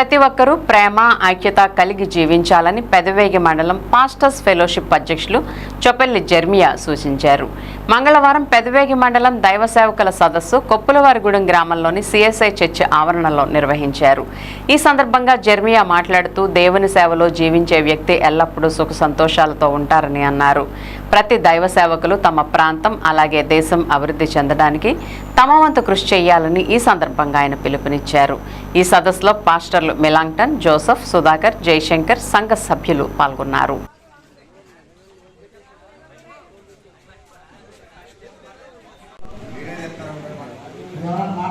ప్రతి ఒక్కరూ ప్రేమ ఐక్యత కలిగి జీవించాలని పెదవేగి మండలం పాస్టర్స్ ఫెలోషిప్ అధ్యక్షులు చొపెల్లి జర్మియా సూచించారు. మంగళవారం పెదవేగి మండలం దైవ సేవకుల సదస్సు కొప్పులవారిగూడెం గ్రామంలోని సిఎస్ఐ చర్చ్ ఆవరణలో నిర్వహించారు. ఈ సందర్భంగా జర్మియా మాట్లాడుతూ దేవుని సేవలో జీవించే వ్యక్తి ఎల్లప్పుడూ సుఖ సంతోషాలతో ఉంటారని అన్నారు. ప్రతి దైవ సేవకులు తమ ప్రాంతం అలాగే దేశం అభివృద్ధి చెందడానికి తమ వంతు కృషి చేయాలని ఈ సందర్భంగా ఆయన పిలుపునిచ్చారు. ఈ సదస్సులో పాస్టర్లు మిలాంగ్టన్ జోసఫ్ సుధాకర్ జయశంకర్ సంఘ సభ్యులు పాల్గొన్నారు. ఎవరైనా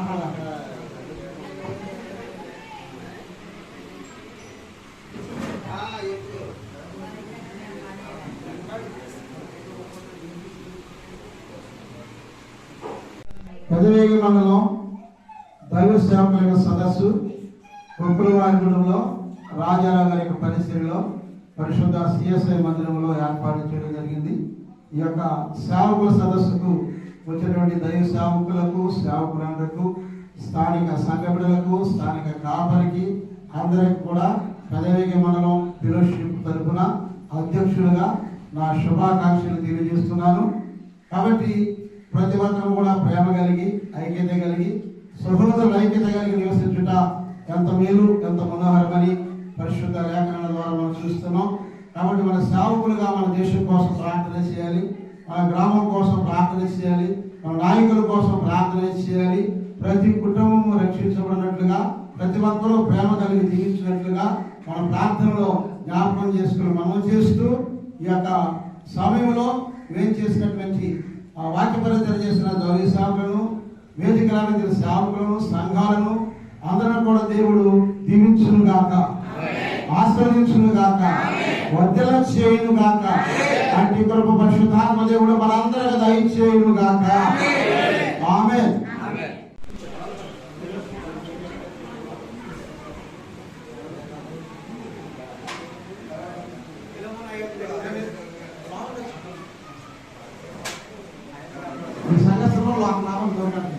పెదవేగి మండలం దైవ సేవకుల సదస్సు కొప్పులవారిగూడెంలో రాజారావు గారి యొక్క పరిశుద్ధ సిఎస్ఐ మందిరంలో ఏర్పాటు చేయడం జరిగింది. ఈ యొక్క సేవకుల సదస్సుకు వచ్చినటువంటి దైవ సేవకులకు సేవకులకు స్థానిక సంఘటనలకు స్థానిక కాపరికి అందరికి కూడా పెదవేగి మండలం ఫెలోషిప్ తరఫున అధ్యక్షులుగా నా శుభాకాంక్షలు తెలియజేస్తున్నాను. కాబట్టి ప్రతి ఒక్కరు కూడా ప్రేమ కలిగి ఐక్యత కలిగి సహోదరుల ఐక్యత కలిగి నివసించుట ఎంత మేలు ఎంత మనోహరమని పరిశుద్ధ లేఖనాల ద్వారా మనం చూస్తున్నాం. కాబట్టి మన సేవకులుగా మన దేశం కోసం ప్రార్థన చేయాలి మన గ్రామం కోసం ప్రార్థన చేయాలి మన నాయకుల కోసం ప్రార్థన చేయాలి. ప్రతి కుటుంబం రక్షించబడినట్లుగా ప్రతి ఒక్కరూ ప్రేమ కలిగి జీవించినట్లుగా మన ప్రార్థనలో జ్ఞాపకం చేసుకుని మనం చేస్తూ ఈ యొక్క సమయంలో మేము చేసినటువంటి ఆ వాక్య పరిచయం చేసిన దౌర్య సేవకులను వేదికలను సేవకులను సంఘాలను అందరం కూడా దేవుడు దీవించును గాక. ఆశ్రయించును గాక వద్దల చేయును గాక అట్టి కృప పరిశుద్ధాత్మ దేవుడు మనందరికి దయచేయును గాక ఆమె ఈ సంఘ సభలో నాకు నామం దొరకండి